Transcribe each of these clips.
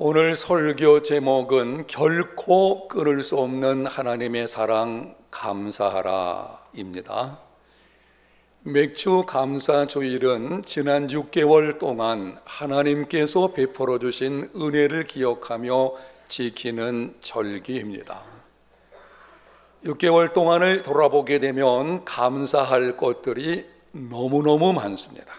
오늘 설교 제목은 결코 끊을 수 없는 하나님의 사랑 감사하라입니다. 맥주 감사 주일은 지난 6개월 동안 하나님께서 베풀어 주신 은혜를 기억하며 지키는 절기입니다. 6개월 동안을 돌아보게 되면 감사할 것들이 너무너무 많습니다.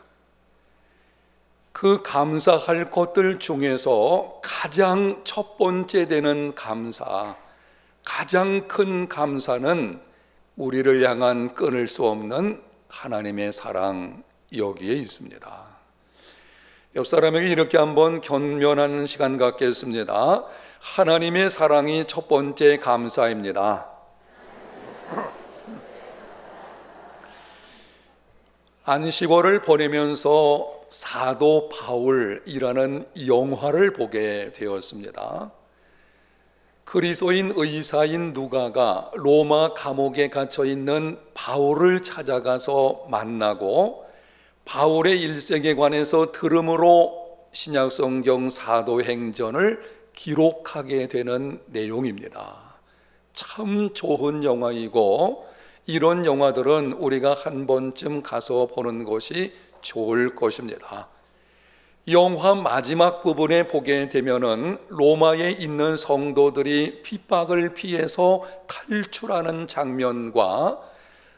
그 감사할 것들 중에서 가장 첫 번째 되는 감사, 가장 큰 감사는 우리를 향한 끊을 수 없는 하나님의 사랑 여기에 있습니다. 옆 사람에게 이렇게 한번 견면하는 시간 갖겠습니다. 하나님의 사랑이 첫 번째 감사입니다. 안식월을 보내면서 사도 바울이라는 영화를 보게 되었습니다. 그리스도인 의사인 누가가 로마 감옥에 갇혀 있는 바울을 찾아가서 만나고 바울의 일생에 관해서 들음으로 신약 성경 사도행전을 기록하게 되는 내용입니다. 참 좋은 영화이고 이런 영화들은 우리가 한 번쯤 가서 보는 것이 좋을 것입니다. 영화 마지막 부분에 보게 되면은 로마에 있는 성도들이 핍박을 피해서 탈출하는 장면과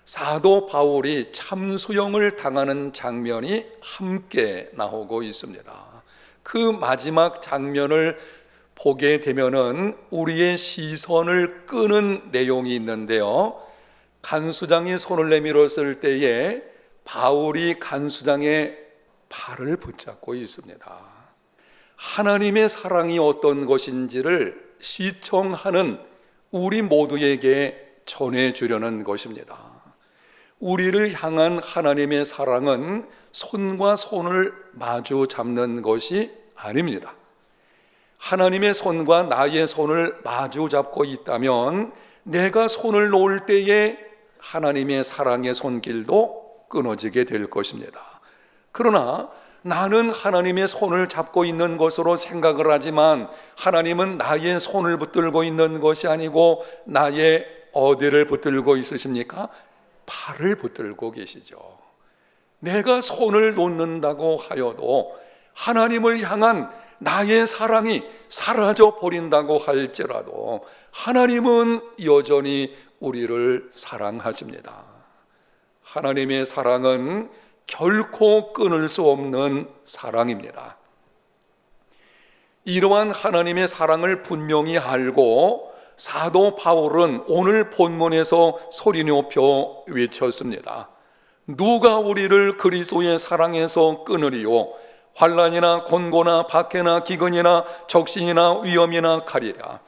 사도 바울이 참수형을 당하는 장면이 함께 나오고 있습니다. 그 마지막 장면을 보게 되면은 우리의 시선을 끄는 내용이 있는데요. 간수장이 손을 내밀었을 때에 바울이 간수장의 발을 붙잡고 있습니다. 하나님의 사랑이 어떤 것인지를 시청하는 우리 모두에게 전해주려는 것입니다. 우리를 향한 하나님의 사랑은 손과 손을 마주 잡는 것이 아닙니다. 하나님의 손과 나의 손을 마주 잡고 있다면 내가 손을 놓을 때에 하나님의 사랑의 손길도 끊어지게 될 것입니다. 그러나 나는 하나님의 손을 잡고 있는 것으로 생각을 하지만 하나님은 나의 손을 붙들고 있는 것이 아니고 나의 어디를 붙들고 있으십니까? 팔을 붙들고 계시죠. 내가 손을 놓는다고 하여도 하나님을 향한 나의 사랑이 사라져 버린다고 할지라도 하나님은 여전히 우리를 사랑하십니다. 하나님의 사랑은 결코 끊을 수 없는 사랑입니다. 이러한 하나님의 사랑을 분명히 알고 사도 바울은 오늘 본문에서 소리 높여 외쳤습니다. 누가 우리를 그리스도의 사랑에서 끊으리요? 환란이나 곤고나 박해나 기근이나 적신이나 위험이나 가리라.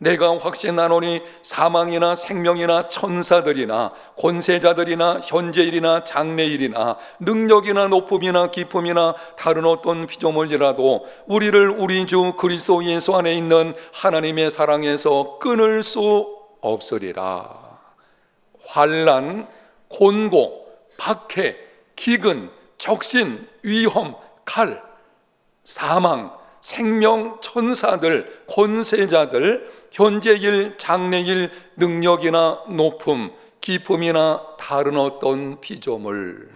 내가 확신하노니 사망이나 생명이나 천사들이나 권세자들이나 현재일이나 장래일이나 능력이나 높음이나 기쁨이나 다른 어떤 피조물이라도 우리를 우리 주 그리스도 예수 안에 있는 하나님의 사랑에서 끊을 수 없으리라. 환란, 곤고, 박해, 기근, 적신, 위험, 칼, 사망, 생명, 천사들, 권세자들, 현재일, 장래일, 능력이나 높음, 기쁨이나 다른 어떤 피조물,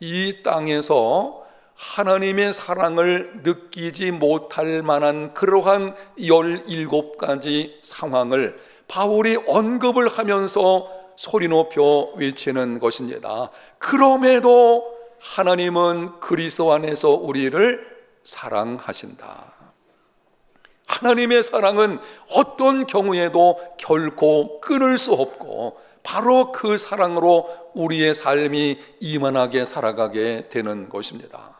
이 땅에서 하나님의 사랑을 느끼지 못할 만한 그러한 17가지 상황을 바울이 언급을 하면서 소리 높여 외치는 것입니다. 그럼에도 하나님은 그리스도 안에서 우리를 사랑하신다. 하나님의 사랑은 어떤 경우에도 결코 끊을 수 없고 바로 그 사랑으로 우리의 삶이 이만하게 살아가게 되는 것입니다.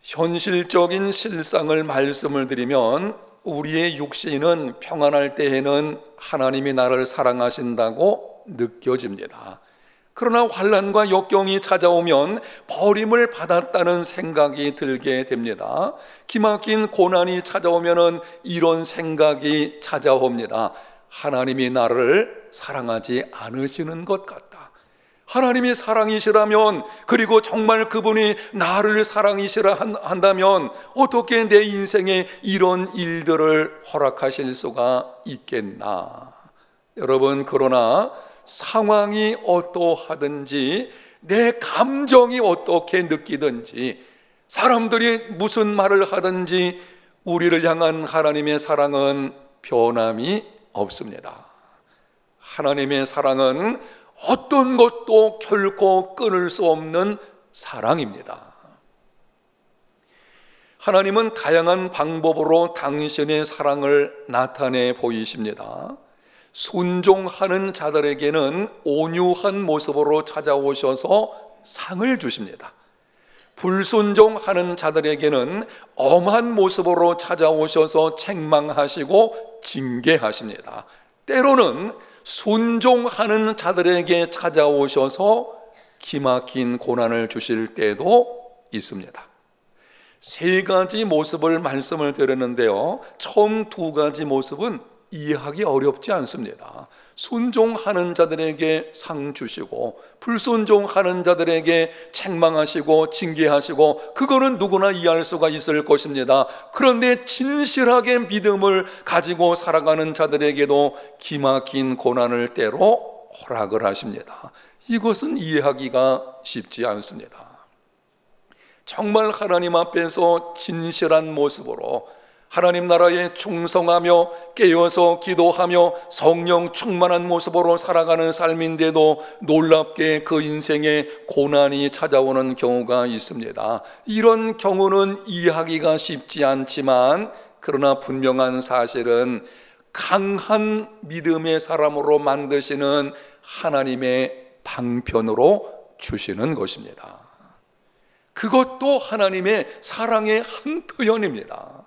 현실적인 실상을 말씀을 드리면 우리의 육신은 평안할 때에는 하나님이 나를 사랑하신다고 느껴집니다. 그러나 환란과 역경이 찾아오면 버림을 받았다는 생각이 들게 됩니다. 기막힌 고난이 찾아오면은 이런 생각이 찾아옵니다. 하나님이 나를 사랑하지 않으시는 것 같다. 하나님이 사랑이시라면 그리고 정말 그분이 나를 사랑이시라 한- 한다면 어떻게 내 인생에 이런 일들을 허락하실 수가 있겠나? 여러분 그러나 상황이 어떠하든지 내 감정이 어떻게 느끼든지 사람들이 무슨 말을 하든지 우리를 향한 하나님의 사랑은 변함이 없습니다. 하나님의 사랑은 어떤 것도 결코 끊을 수 없는 사랑입니다. 하나님은 다양한 방법으로 당신의 사랑을 나타내 보이십니다. 순종하는 자들에게는 온유한 모습으로 찾아오셔서 상을 주십니다. 불순종하는 자들에게는 엄한 모습으로 찾아오셔서 책망하시고 징계하십니다. 때로는 순종하는 자들에게 찾아오셔서 기막힌 고난을 주실 때도 있습니다. 세 가지 모습을 말씀을 드렸는데요. 처음 두 가지 모습은 이해하기 어렵지 않습니다. 순종하는 자들에게 상 주시고 불순종하는 자들에게 책망하시고 징계하시고 그거는 누구나 이해할 수가 있을 것입니다. 그런데 진실하게 믿음을 가지고 살아가는 자들에게도 기막힌 고난을 때로 허락을 하십니다. 이것은 이해하기가 쉽지 않습니다. 정말 하나님 앞에서 진실한 모습으로 하나님 나라에 충성하며 깨어서 기도하며 성령 충만한 모습으로 살아가는 삶인데도 놀랍게 그 인생에 고난이 찾아오는 경우가 있습니다. 이런 경우는 이해하기가 쉽지 않지만 그러나 분명한 사실은 강한 믿음의 사람으로 만드시는 하나님의 방편으로 주시는 것입니다. 그것도 하나님의 사랑의 한 표현입니다.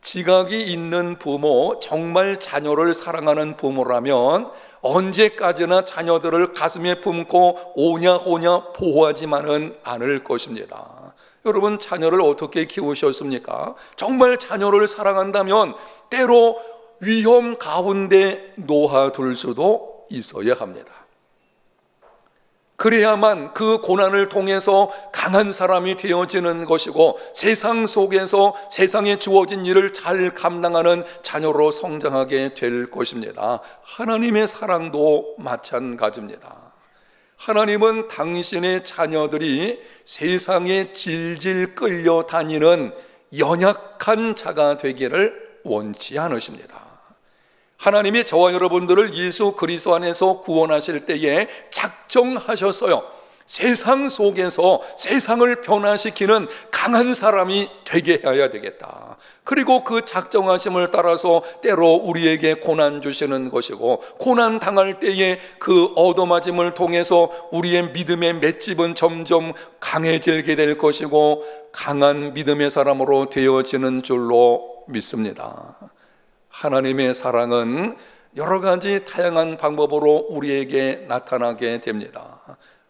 지각이 있는 부모, 정말 자녀를 사랑하는 부모라면 언제까지나 자녀들을 가슴에 품고 오냐오냐 보호하지만은 않을 것입니다. 여러분 자녀를 어떻게 키우셨습니까? 정말 자녀를 사랑한다면 때로 위험 가운데 놓아둘 수도 있어야 합니다. 그래야만 그 고난을 통해서 강한 사람이 되어지는 것이고 세상 속에서 세상에 주어진 일을 잘 감당하는 자녀로 성장하게 될 것입니다. 하나님의 사랑도 마찬가지입니다. 하나님은 당신의 자녀들이 세상에 질질 끌려 다니는 연약한 자가 되기를 원치 않으십니다. 하나님이 저와 여러분들을 예수 그리스도 안에서 구원하실 때에 작정하셨어요. 세상 속에서 세상을 변화시키는 강한 사람이 되게 해야 되겠다. 그리고 그 작정하심을 따라서 때로 우리에게 고난 주시는 것이고 고난 당할 때에 그 얻어맞음을 통해서 우리의 믿음의 맷집은 점점 강해지게 될 것이고 강한 믿음의 사람으로 되어지는 줄로 믿습니다. 하나님의 사랑은 여러 가지 다양한 방법으로 우리에게 나타나게 됩니다.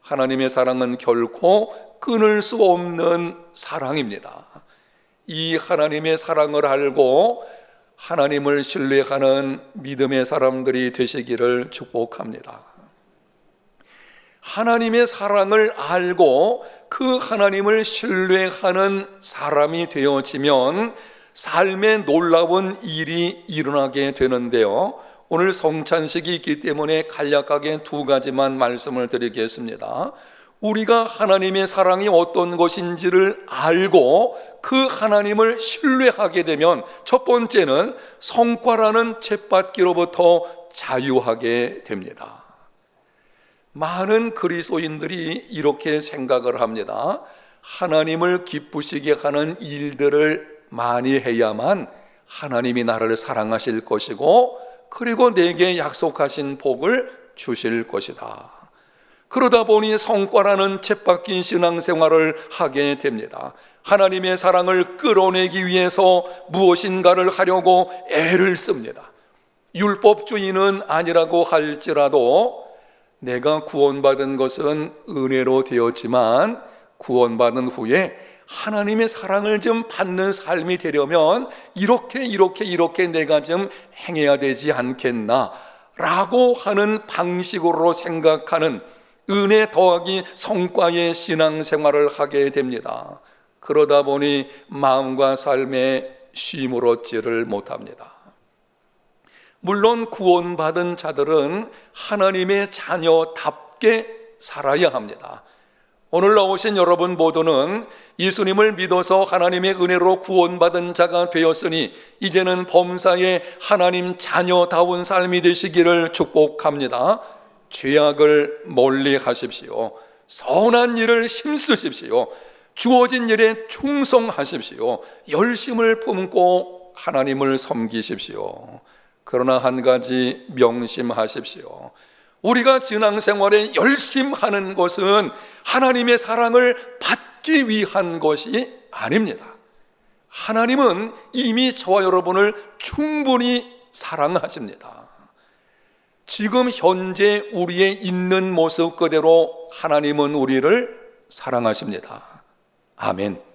하나님의 사랑은 결코 끊을 수 없는 사랑입니다. 이 하나님의 사랑을 알고 하나님을 신뢰하는 믿음의 사람들이 되시기를 축복합니다. 하나님의 사랑을 알고 그 하나님을 신뢰하는 사람이 되어지면 삶에 놀라운 일이 일어나게 되는데요. 오늘 성찬식이 있기 때문에 간략하게 두 가지만 말씀을 드리겠습니다. 우리가 하나님의 사랑이 어떤 것인지를 알고 그 하나님을 신뢰하게 되면 첫 번째는 성과라는 챗받기로부터 자유하게 됩니다. 많은 그리스도인들이 이렇게 생각을 합니다. 하나님을 기쁘시게 하는 일들을 많이 해야만 하나님이 나를 사랑하실 것이고 그리고 내게 약속하신 복을 주실 것이다. 그러다 보니 성과라는 챗박힌 신앙생활을 하게 됩니다. 하나님의 사랑을 끌어내기 위해서 무엇인가를 하려고 애를 씁니다. 율법주의는 아니라고 할지라도 내가 구원받은 것은 은혜로 되었지만 구원받은 후에 하나님의 사랑을 좀 받는 삶이 되려면 이렇게 이렇게 이렇게 내가 좀 행해야 되지 않겠나 라고 하는 방식으로 생각하는 은혜 더하기 성과의 신앙생활을 하게 됩니다. 그러다 보니 마음과 삶에 쉼을 얻지를 못합니다. 물론 구원받은 자들은 하나님의 자녀답게 살아야 합니다. 오늘 나오신 여러분 모두는 예수님을 믿어서 하나님의 은혜로 구원받은 자가 되었으니 이제는 범사에 하나님 자녀다운 삶이 되시기를 축복합니다. 죄악을 멀리 하십시오. 선한 일을 힘쓰십시오. 주어진 일에 충성하십시오. 열심을 품고 하나님을 섬기십시오. 그러나 한 가지 명심하십시오. 우리가 신앙생활에 열심하는 것은 하나님의 사랑을 받기 위한 것이 아닙니다. 하나님은 이미 저와 여러분을 충분히 사랑하십니다. 지금 현재 우리의 있는 모습 그대로 하나님은 우리를 사랑하십니다. 아멘.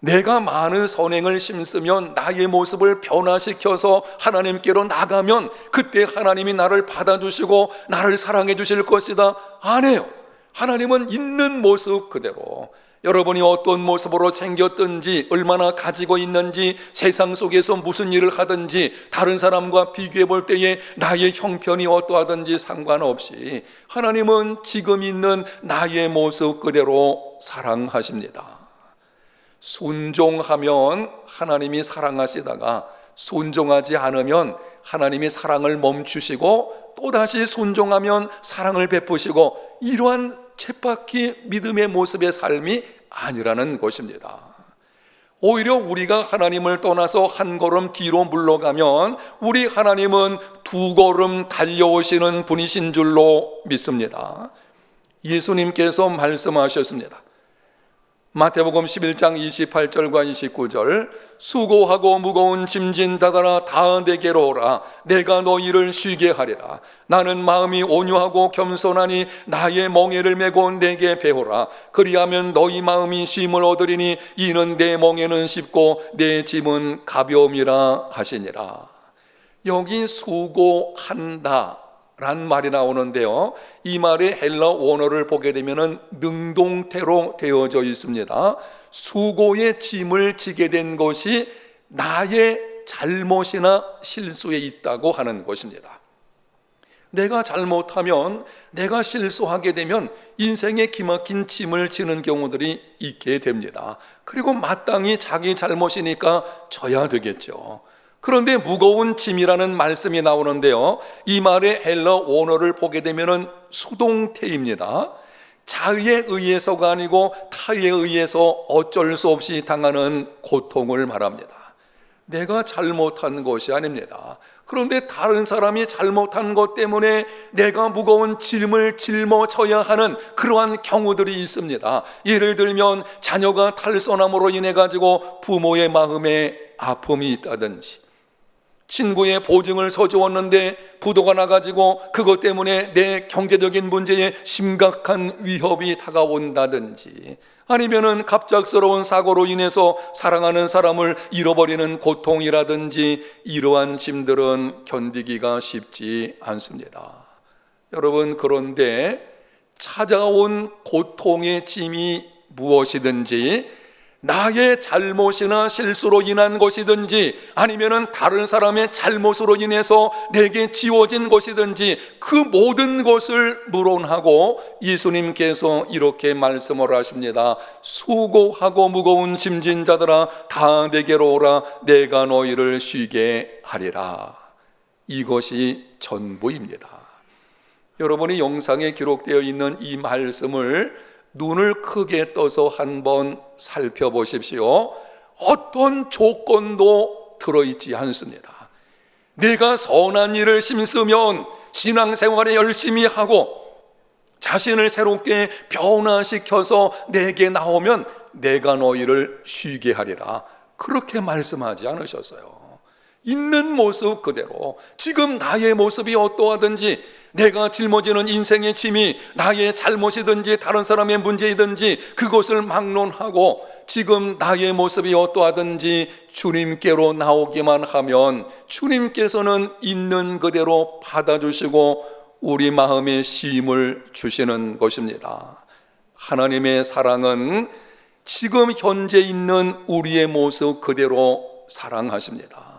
내가 많은 선행을 심으면 나의 모습을 변화시켜서 하나님께로 나가면 그때 하나님이 나를 받아주시고 나를 사랑해 주실 것이다. 아니에요. 하나님은 있는 모습 그대로 여러분이 어떤 모습으로 생겼든지 얼마나 가지고 있는지 세상 속에서 무슨 일을 하든지 다른 사람과 비교해 볼 때에 나의 형편이 어떠하든지 상관없이 하나님은 지금 있는 나의 모습 그대로 사랑하십니다. 순종하면 하나님이 사랑하시다가 순종하지 않으면 하나님이 사랑을 멈추시고 또다시 순종하면 사랑을 베푸시고 이러한 쳇바퀴 믿음의 모습의 삶이 아니라는 것입니다. 오히려 우리가 하나님을 떠나서 한 걸음 뒤로 물러가면 우리 하나님은 두 걸음 달려오시는 분이신 줄로 믿습니다. 예수님께서 말씀하셨습니다. 마태복음 11장 28절과 29절 수고하고 무거운 짐진 다가라 다 내게로 오라. 내가 너희를 쉬게 하리라. 나는 마음이 온유하고 겸손하니 나의 멍에를 메고 내게 배우라. 그리하면 너희 마음이 쉼을 얻으리니 이는 내 멍에는 쉽고 내 짐은 가벼움이라 하시니라. 여기 수고한다 란 말이 나오는데요. 이 말의 헬라 원어를 보게 되면은 능동태로 되어져 있습니다. 수고의 짐을 지게 된 것이 나의 잘못이나 실수에 있다고 하는 것입니다. 내가 잘못하면 내가 실수하게 되면 인생에 기막힌 짐을 지는 경우들이 있게 됩니다. 그리고 마땅히 자기 잘못이니까 져야 되겠죠. 그런데 무거운 짐이라는 말씀이 나오는데요. 이 말의 헬러 원어를 보게 되면은 수동태입니다. 자의에 의해서가 아니고 타에 의해서 어쩔 수 없이 당하는 고통을 말합니다. 내가 잘못한 것이 아닙니다. 그런데 다른 사람이 잘못한 것 때문에 내가 무거운 짐을 짊어져야 하는 그러한 경우들이 있습니다. 예를 들면 자녀가 탈선함으로 인해 가지고 부모의 마음에 아픔이 있다든지 친구의 보증을 서주었는데 부도가 나가지고 그것 때문에 내 경제적인 문제에 심각한 위협이 다가온다든지 아니면은 갑작스러운 사고로 인해서 사랑하는 사람을 잃어버리는 고통이라든지 이러한 짐들은 견디기가 쉽지 않습니다. 여러분 그런데 찾아온 고통의 짐이 무엇이든지 나의 잘못이나 실수로 인한 것이든지 아니면은 다른 사람의 잘못으로 인해서 내게 지워진 것이든지 그 모든 것을 물론하고 예수님께서 이렇게 말씀을 하십니다. 수고하고 무거운 짐진 자들아 다 내게로 오라 내가 너희를 쉬게 하리라. 이것이 전부입니다. 여러분이 영상에 기록되어 있는 이 말씀을 눈을 크게 떠서 한번 살펴보십시오. 어떤 조건도 들어있지 않습니다. 내가 선한 일을 심으면 신앙생활에 열심히 하고 자신을 새롭게 변화시켜서 내게 나오면 내가 너희를 쉬게 하리라. 그렇게 말씀하지 않으셨어요. 있는 모습 그대로 지금 나의 모습이 어떠하든지 내가 짊어지는 인생의 짐이 나의 잘못이든지 다른 사람의 문제이든지 그것을 막론하고 지금 나의 모습이 어떠하든지 주님께로 나오기만 하면 주님께서는 있는 그대로 받아주시고 우리 마음에 쉼을 주시는 것입니다. 하나님의 사랑은 지금 현재 있는 우리의 모습 그대로 사랑하십니다.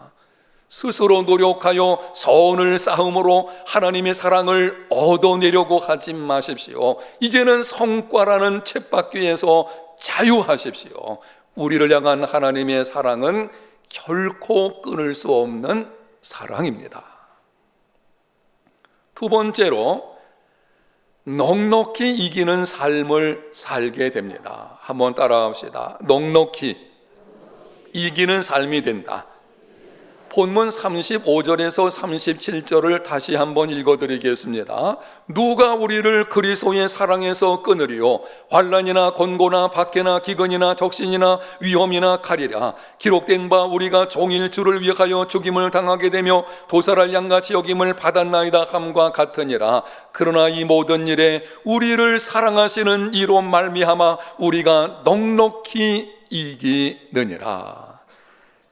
스스로 노력하여 서운을 쌓음으로 하나님의 사랑을 얻어내려고 하지 마십시오. 이제는 성과라는 쳇바퀴에서 자유하십시오. 우리를 향한 하나님의 사랑은 결코 끊을 수 없는 사랑입니다. 두 번째로 넉넉히 이기는 삶을 살게 됩니다. 한번 따라합시다. 넉넉히 이기는 삶이 된다. 본문 35절에서 37절을 다시 한번 읽어드리겠습니다. 누가 우리를 그리스도의 사랑에서 끊으리요? 환란이나 권고나 박해나 기근이나 적신이나 위험이나 칼이라. 기록된 바 우리가 종일 주를 위하여 죽임을 당하게 되며 도살할 양같이 여김을 받았나이다 함과 같으니라. 그러나 이 모든 일에 우리를 사랑하시는 이로 말미암아 우리가 넉넉히 이기느니라.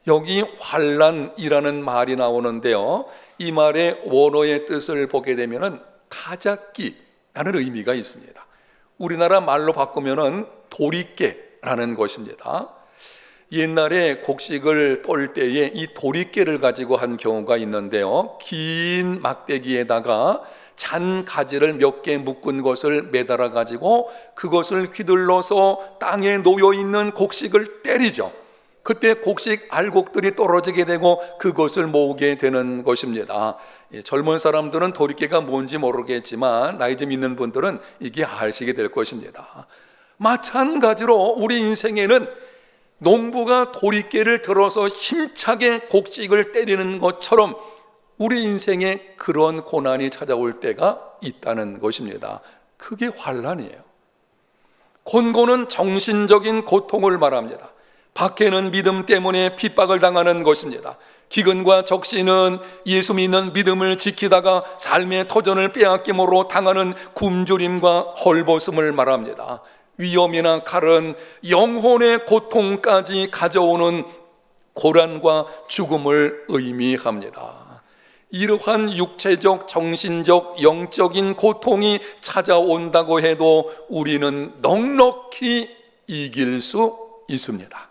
여기 환란이라는 말이 나오는데요. 이 말의 원어의 뜻을 보게 되면은 타작기라는 의미가 있습니다. 우리나라 말로 바꾸면은 도리깨라는 것입니다. 옛날에 곡식을 떫을 때에 이 도리깨를 가지고 한 경우가 있는데요. 긴 막대기에다가 잔 가지를 몇 개 묶은 것을 매달아 가지고 그것을 휘둘러서 땅에 놓여 있는 곡식을 때리죠. 그때 곡식 알곡들이 떨어지게 되고 그것을 모으게 되는 것입니다. 예, 젊은 사람들은 도리깨가 뭔지 모르겠지만 나이 좀 있는 분들은 이게 아시게 될 것입니다. 마찬가지로 우리 인생에는 농부가 도리깨를 들어서 힘차게 곡식을 때리는 것처럼 우리 인생에 그런 고난이 찾아올 때가 있다는 것입니다. 그게 환란이에요. 곤고는 정신적인 고통을 말합니다. 박해는 믿음 때문에 핍박을 당하는 것입니다. 기근과 적신은 예수 믿는 믿음을 지키다가 삶의 터전을 빼앗김으로 당하는 굶주림과 헐벗음을 말합니다. 위험이나 칼은 영혼의 고통까지 가져오는 고난과 죽음을 의미합니다. 이러한 육체적, 정신적, 영적인 고통이 찾아온다고 해도 우리는 넉넉히 이길 수 있습니다.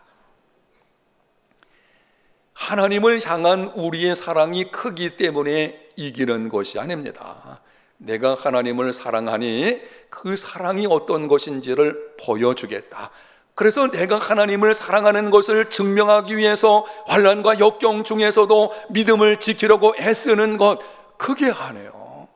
하나님을 향한 우리의 사랑이 크기 때문에 이기는 것이 아닙니다. 내가 하나님을 사랑하니 그 사랑이 어떤 것인지를 보여주겠다. 그래서 내가 하나님을 사랑하는 것을 증명하기 위해서 환란과 역경 중에서도 믿음을 지키려고 애쓰는 것 그게 하네요.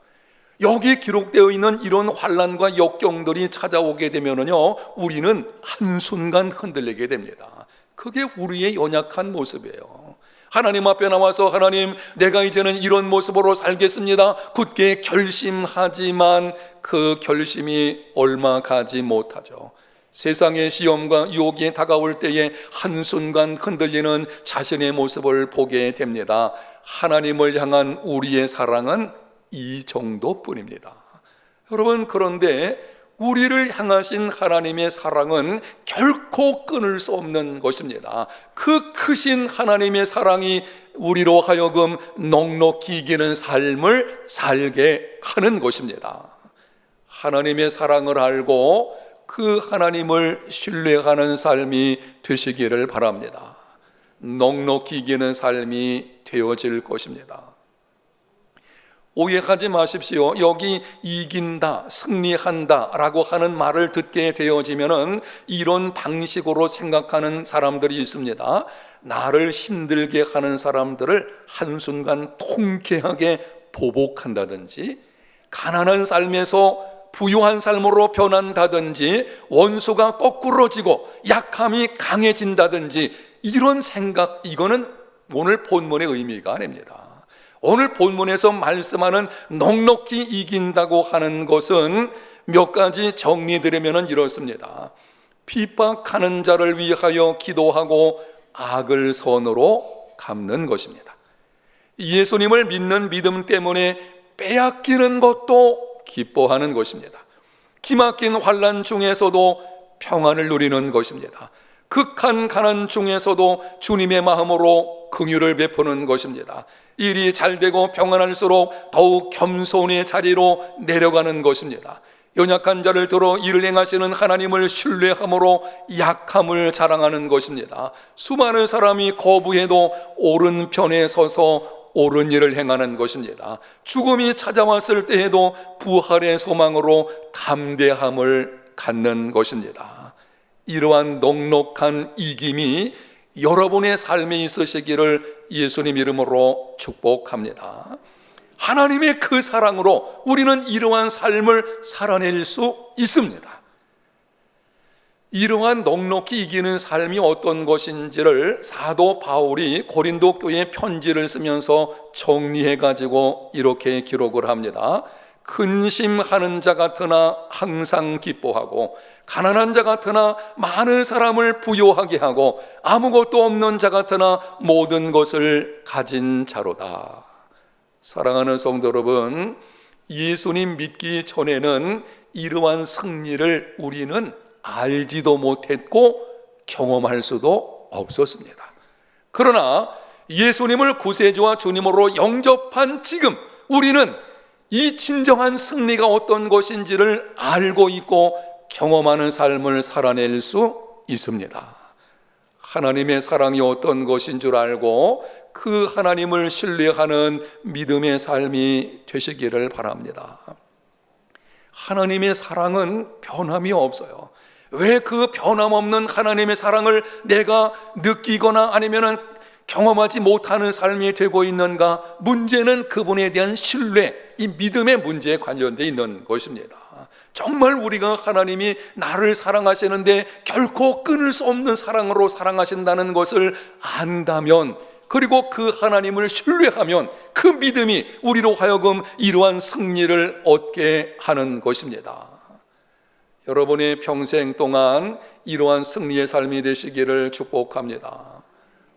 여기 기록되어 있는 이런 환란과 역경들이 찾아오게 되면은요, 우리는 한순간 흔들리게 됩니다. 그게 우리의 연약한 모습이에요. 하나님 앞에 나와서 하나님 내가 이제는 이런 모습으로 살겠습니다. 굳게 결심하지만 그 결심이 얼마 가지 못하죠. 세상의 시험과 유혹이 다가올 때에 한순간 흔들리는 자신의 모습을 보게 됩니다. 하나님을 향한 우리의 사랑은 이 정도뿐입니다. 여러분 그런데 우리를 향하신 하나님의 사랑은 결코 끊을 수 없는 것입니다. 그 크신 하나님의 사랑이 우리로 하여금 넉넉히 이기는 삶을 살게 하는 것입니다. 하나님의 사랑을 알고 그 하나님을 신뢰하는 삶이 되시기를 바랍니다. 넉넉히 이기는 삶이 되어질 것입니다. 오해하지 마십시오. 여기 이긴다, 승리한다 라고 하는 말을 듣게 되어지면은 이런 방식으로 생각하는 사람들이 있습니다. 나를 힘들게 하는 사람들을 한순간 통쾌하게 보복한다든지, 가난한 삶에서 부유한 삶으로 변한다든지, 원수가 거꾸로지고 약함이 강해진다든지, 이런 생각, 이거는 오늘 본문의 의미가 아닙니다. 오늘 본문에서 말씀하는 넉넉히 이긴다고 하는 것은 몇 가지 정리드리면 이렇습니다. 핍박하는 자를 위하여 기도하고 악을 선으로 갚는 것입니다. 예수님을 믿는 믿음 때문에 빼앗기는 것도 기뻐하는 것입니다. 기막힌 환란 중에서도 평안을 누리는 것입니다. 극한 가난 중에서도 주님의 마음으로 긍휼을 베푸는 것입니다. 일이 잘 되고 평안할수록 더욱 겸손의 자리로 내려가는 것입니다. 연약한 자를 들어 일을 행하시는 하나님을 신뢰함으로 약함을 자랑하는 것입니다. 수많은 사람이 거부해도 오른편에 서서 옳은 일을 행하는 것입니다. 죽음이 찾아왔을 때에도 부활의 소망으로 담대함을 갖는 것입니다. 이러한 넉넉한 이김이 여러분의 삶에 있으시기를 예수님 이름으로 축복합니다. 하나님의 그 사랑으로 우리는 이러한 삶을 살아낼 수 있습니다. 이러한 넉넉히 이기는 삶이 어떤 것인지를 사도 바울이 고린도 교회 편지를 쓰면서 정리해 가지고 이렇게 기록을 합니다. 근심하는 자 같으나 항상 기뻐하고 가난한 자 같으나 많은 사람을 부요하게 하고 아무것도 없는 자 같으나 모든 것을 가진 자로다. 사랑하는 성도 여러분, 예수님 믿기 전에는 이러한 승리를 우리는 알지도 못했고 경험할 수도 없었습니다. 그러나 예수님을 구세주와 주님으로 영접한 지금 우리는 이 진정한 승리가 어떤 것인지를 알고 있고 경험하는 삶을 살아낼 수 있습니다. 하나님의 사랑이 어떤 것인 줄 알고 그 하나님을 신뢰하는 믿음의 삶이 되시기를 바랍니다. 하나님의 사랑은 변함이 없어요. 왜 그 변함없는 하나님의 사랑을 내가 느끼거나 아니면은 경험하지 못하는 삶이 되고 있는가? 문제는 그분에 대한 신뢰, 이 믿음의 문제에 관련되어 있는 것입니다. 정말 우리가 하나님이 나를 사랑하시는데 결코 끊을 수 없는 사랑으로 사랑하신다는 것을 안다면 그리고 그 하나님을 신뢰하면 그 믿음이 우리로 하여금 이러한 승리를 얻게 하는 것입니다. 여러분의 평생 동안 이러한 승리의 삶이 되시기를 축복합니다.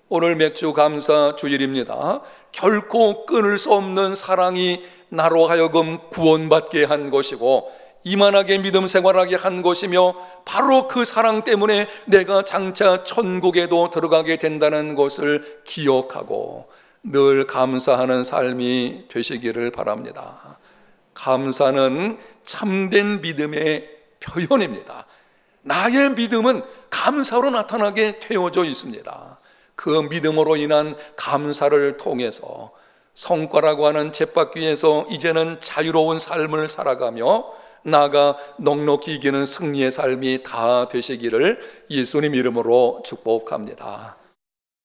오늘 맥주 감사 주일입니다. 결코 끊을 수 없는 사랑이 나로 하여금 구원받게 한 것이고 이만하게 믿음 생활하게 한 것이며 바로 그 사랑 때문에 내가 장차 천국에도 들어가게 된다는 것을 기억하고 늘 감사하는 삶이 되시기를 바랍니다. 감사는 참된 믿음의 표현입니다. 나의 믿음은 감사로 나타나게 되어져 있습니다. 그 믿음으로 인한 감사를 통해서 성과라고 하는 쳇바퀴에서 이제는 자유로운 삶을 살아가며 나가 넉넉히 이기는 승리의 삶이 다 되시기를 예수님 이름으로 축복합니다.